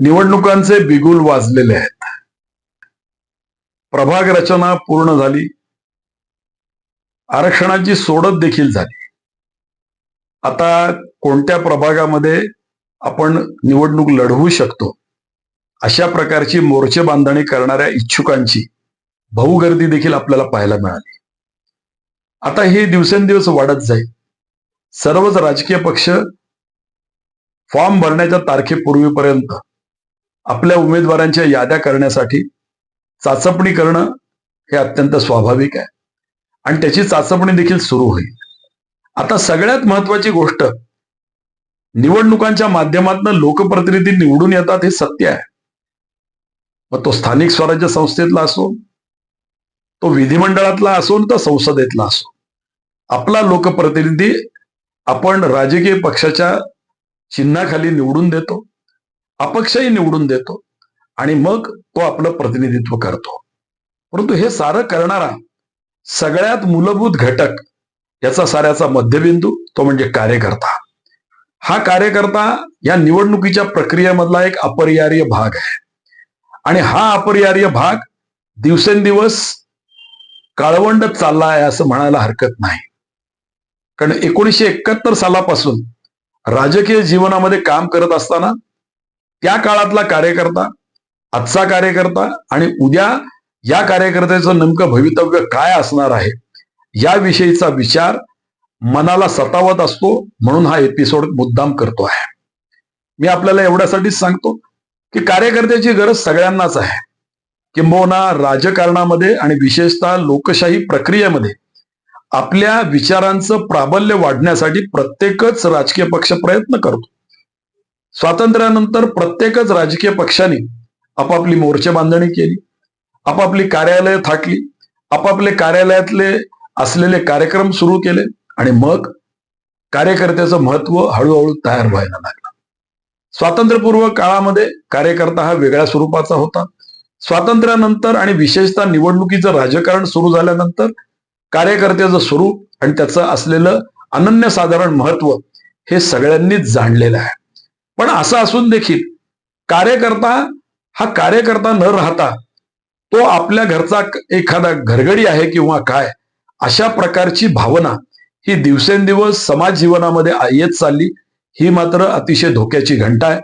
निवडणुकांचे बिगुल वाजलेले आहेत. प्रभाग रचना पूर्ण झाली. आरक्षणाची सोडत देखील झाली. आता कोणत्या प्रभागामध्ये आपण निवडणूक लढवू शकतो? अशा प्रकारची मोर्चे बांधणी करणाऱ्या इच्छुकांची भाऊगर्दी देखील आपल्याला पाहायला मिळाली. आता हे दिवसेंदिवस वाढत जाईल. सर्वच राजकीय पक्ष फॉर्म भरण्याच्या तारखेपूर्वीपर्यंत आपल्या उमेदवारांच्या याद्या करण्यासाठी चाचपणी करणं हे अत्यंत स्वाभाविक आहे. आणि त्याची चाचपणी देखील सुरू होईल. आता सगळ्यात महत्वाची गोष्ट निवडणुकांच्या माध्यमातून लोकप्रतिनिधी निवडून येतात हे सत्य आहे. मग तो स्थानिक स्वराज्य संस्थेतला असो तो विधिमंडळातला असो तर संसदेतला असो आपला लोकप्रतिनिधी आपण राजकीय पक्षाच्या चिन्हाखाली निवडून देतो. अपक्षही निवडून देतो आणि मग तो आपलं प्रतिनिधित्व करतो. परंतु हे सारं करणारा सगळ्यात मूलभूत घटक याचा साऱ्याचा मध्यबिंदू तो म्हणजे कार्यकर्ता. हा कार्यकर्ता या निवडणुकीच्या प्रक्रियेमधला एक अपरिहार्य भाग आहे. आणि हा अपरिहार्य भाग दिवसेंदिवस काळवंड चालला आहे असं म्हणायला हरकत नाही. कारण एकोणीसशे एकाहत्तर सालापासून राजकीय जीवनामध्ये काम करत असताना त्या काळातला कार्यकर्ता आजचा कार्यकर्ता आणि उद्या या कार्यकर्त्याचं नेमकं भवितव्य काय असणार आहे याविषयीचा विचार मनाला सतावत असतो म्हणून हा एपिसोड मुद्दाम करतो आहे. मी आपल्याला एवढ्यासाठीच सांगतो की कार्यकर्त्याची गरज सगळ्यांनाच आहे. किंबहुना राजकारणामध्ये आणि विशेषतः लोकशाही प्रक्रियेमध्ये आपल्या विचारांचं प्राबल्य वाढण्यासाठी प्रत्येकच राजकीय पक्ष प्रयत्न करतो. स्वातंत्र्यानंतर प्रत्येकच राजकीय पक्षाने आपापली मोर्चे बांधणी केली आपापली कार्यालय थाटली आपापले कार्यालयातले असलेले कार्यक्रम सुरू केले आणि मग कार्यकर्त्याचं महत्त्व हळूहळू तयार व्हायला लागलं. स्वातंत्र्यपूर्व काळामध्ये कार्यकर्ता हा वेगळ्या स्वरूपाचा होता. स्वातंत्र्यानंतर आणि विशेषतः निवडणुकीचं राजकारण सुरू झाल्यानंतर कार्यकर्त्याचं स्वरूप आणि त्याचं असलेलं अनन्यसाधारण महत्त्व हे सगळ्यांनीच जाणलेलं आहे. पण असं असून देखील कार्यकर्ता हा कार्यकर्ता न राहता तो आपल्या घरचा एखादा घरगडी आहे किंवा काय अशा प्रकारची भावना ही दिवसेंदिवस समाज जीवनामध्ये येत चालली. ही मात्र अतिशय धोक्याची घंटा आहे.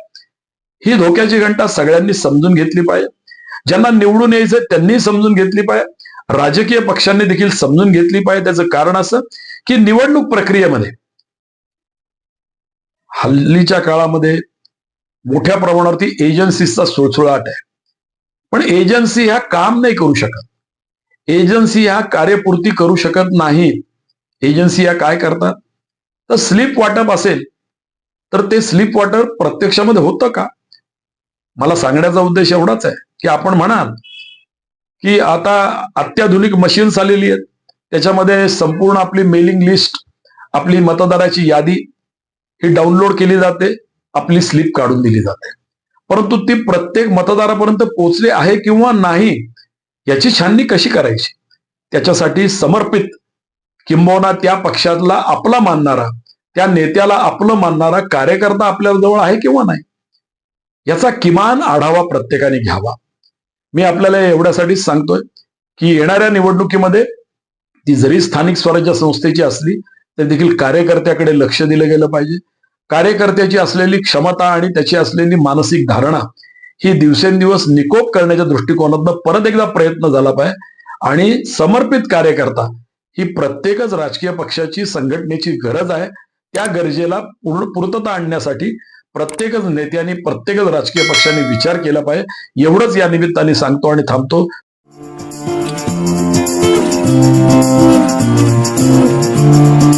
ही धोक्याची घंटा सगळ्यांनी समजून घेतली पाहिजे. ज्यांना निवडून यायचं त्यांनी समजून घेतली पाहिजे. राजकीय पक्षांनी देखील समजून घेतली पाहिजे. त्याचं कारण असं की निवडणूक प्रक्रियेमध्ये हल्लीच्या काळामध्ये मोठ्या प्रमाणावरती एजन्सीचा सुळसुळाट आहे. पण एजन्सी ह्या काम नाही करू शकत. एजन्सी ह्या कार्यपूर्ती करू शकत नाही. एजन्सी ह्या काय करतात? तर स्लिप वाटप असेल तर ते स्लीप वॉटर प्रत्यक्षामध्ये होतं का? मला सांगण्याचा उद्देश एवढाच आहे की आपण म्हणाल की आता अत्याधुनिक मशीन्स आलेली आहेत. त्याच्यामध्ये संपूर्ण आपली मेलिंग लिस्ट आपली मतदाराची यादी ही डाउनलोड केली जाते आपली स्लिप काढून दिली जाते. परंतु ती प्रत्येक मतदारापर्यंत पोहोचली आहे किंवा नाही याची छाननी कशी करायची? त्याच्यासाठी समर्पित किंबहुना त्या पक्षातला आपला मानणारा त्या नेत्याला आपलं मानणारा कार्यकर्ता आपल्या जवळ आहे किंवा नाही? याचा किमान आढावा प्रत्येकाने घ्यावा. मी आपल्याला एवढ्यासाठीच सांगतोय की येणाऱ्या निवडणुकीमध्ये ती जरी स्थानिक स्वराज्य संस्थेची असली तरी देखील कार्यकर्त्याकडे लक्ष दिलं गेलं पाहिजे. कार्यकर्त्याची असलेली क्षमता आणि त्याची असलेली मानसिक धारणा ही दिवसेंदिवस निकोप करण्याच्या दृष्टिकोनातनं परत एकदा प्रयत्न झाला पाहिजे आणि समर्पित कार्यकर्ता ही प्रत्येकच राजकीय पक्षाची संघटनेची गरज आहे. त्या गरजेला पूर्ण पूर्तता आणण्यासाठी प्रत्येकच नेत्यांनी प्रत्येकच राजकीय पक्षाने विचार केला पाहिजे एवढंच या निमित्ताने सांगतो आणि थांबतो. Thank you.